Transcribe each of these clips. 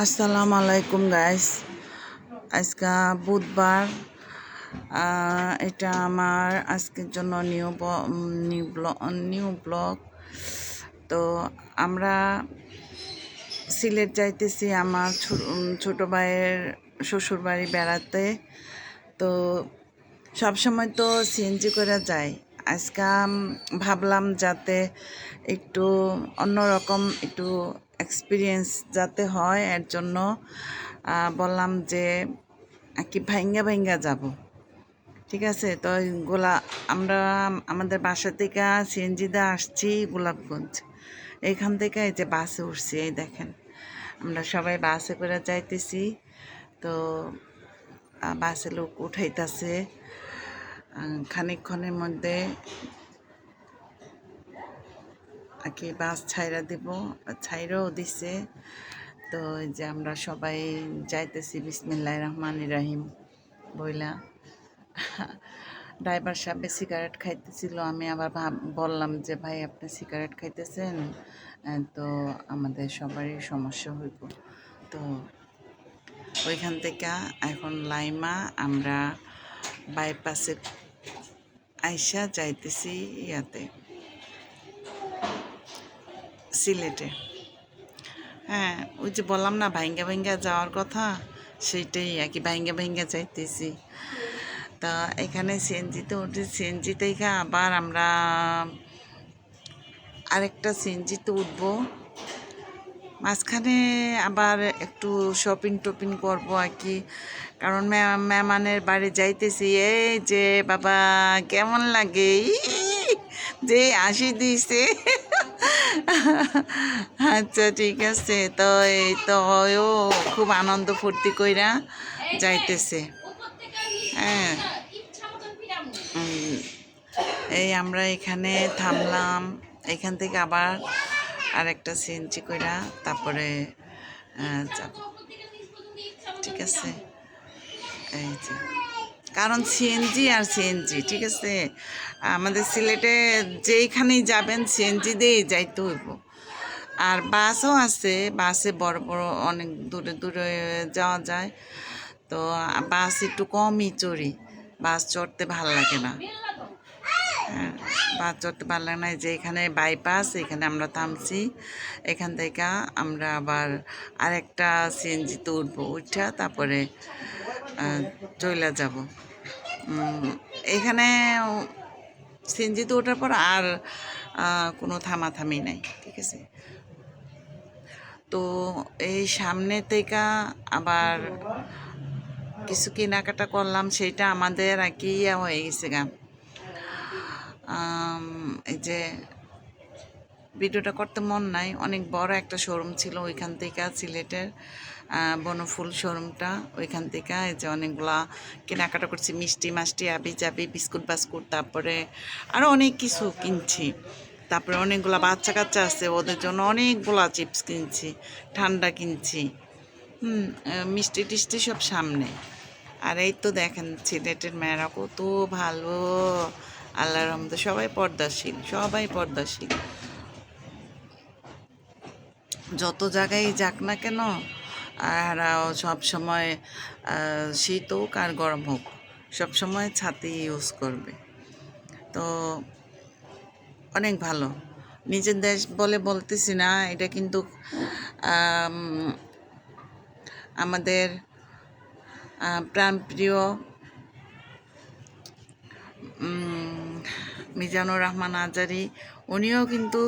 আসসালামু আলাইকুম গাইস আজকে বুধবার এটা আমার আজকের জন্য new new blog new blog তো আমরা সিলেট যাইতেছি আমার ছোট ভাইয়ের শ্বশুর বাড়ি বেড়াতে। তো সব সময় তো সিএনজি করে যাই। আজকে ভাবলাম যাতে একটু অন্যরকম একটু এক্সপিরিয়েন্স যাতে হয়, এর জন্য বললাম যে কি ভাইঙ্গা ভাইঙ্গা যাব। ঠিক আছে? তো গোলা, আমরা, আমাদের বাসা থেকে সিএনজিতে আসছি গোলাপগঞ্জ। এইখান থেকে এই যে বাসে উঠছি, এই দেখেন। আমরা সবাই বাসে করে যাইতেছি। তো বাসে লোক উঠাইতেছে। খানিকক্ষণের মধ্যে আর কি বাস ছাইরা দিব ছাইরাও দিছে। তো যে আমরা সবাই যাইতেছি বিসমিল্লাহ রহমান রাহিম বইলা। ড্রাইভার সাহেব সিগারেট খাইতেছিল, আমি আবার বললাম যে, ভাই, আপনি সিগারেট খাইতেছেন? তো আমাদের সবারই সমস্যা হইব। তো ওইখান থেকে এখন লাইমা, আমরা বাইপাসে আইসা যাইতেছি ইয়াতে। সিলেটে। হ্যাঁ ওই যে বললাম না, ভাইঙ্গা ভাইঙ্গা যাওয়ার কথা, সেইটাই আর কি, ভাইঙ্গা ভাইঙ্গা যাইতেছি। তা এখানে সিএনজিতে উঠে সিএনজি থেকে আবার আমরা আরেকটা সিএনজিতে উঠবো। মাঝখানে আবার একটু শপিং টপিং করব আর কি, কারণ মেহমানের বাড়ি যাইতেছি, এই যে বাবা, কেমন লাগে? যে আসি দিছে। আচ্ছা ঠিক আছে। তো এই তো ও খুব আনন্দ ফুর্তি কইরা যাইতেছে। হ্যাঁ। এই আমরা এখানে থামলাম। এখান থেকে আবার আরেকটা সিএনজি কইরা তারপরে ঠিক আছে? এই যে। কারণ সিএনজি আর সিএনজি ঠিক আছে? আমাদের সিলেটে যেইখানেই যাবেন সিএনজি দিয়েই যাইতে হইব। আর বাসও আছে, বাসে বড় বড় অনেক দূরে দূরে যাওয়া যায়। তো বাস একটু কমই চড়ি, বাস চড়তে ভালো লাগে না। হ্যাঁ বাস চড়তে ভালো লাগে না যে এখানে বাইপাস এখানে আমরা থামছি। এখান থেকে আমরা আবার আরেকটা সিএনজিতে উঠবো উঠা তারপরে চলে যাব। এখানে সিএনজিতে ওঠার পর আর কোনো থামাথামি নাই, ঠিক আছে? তো এই সামনে থেকে আবার কিছু কেনাকাটা করলাম, সেটা আমাদের আর কি হয়ে গেছে গা। এই যে ভিডিওটা করতে মন নাই। অনেক বড় একটা শোরুম ছিল ওইখান থেকে সিলেটের বনফুল শোরুমটা ওইখান থেকে। এই যে অনেকগুলা কেনাকাটা করছি, মিষ্টি মাষ্টি, আবি যাবি বিস্কুট বাস্কুট, তারপরে আরও অনেক কিছু কিনছি। তারপরে অনেকগুলা বাচ্চা কাচ্চা আছে, ওদের জন্য অনেকগুলা চিপস কিনছি, ঠান্ডা কিনছি। হুম মিষ্টি টিষ্টি সব সামনে। আর এই তো দেখেন সিলেটের মেয়েরা কত ভালো। আল্লাহর রহমতে সবাই পর্দাশীল সবাই পর্দাশীল। যত জায়গায় যাক না কেন, আর সব সময় শীত হোক আর গরম হোক, সব সময় ছাতি ইউজ করবে। তো অনেক ভালো। নিজের দেশ বলে বলতেছি না, এটা কিন্তু আমাদের প্রাণপ্রিয় মিজানুর রহমান আজারি, উনিও কিন্তু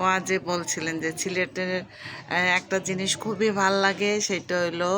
ওয়াজে বলছিলেন যে সিলেটের একটা জিনিস খুবই ভালো লাগে, সেটা হলো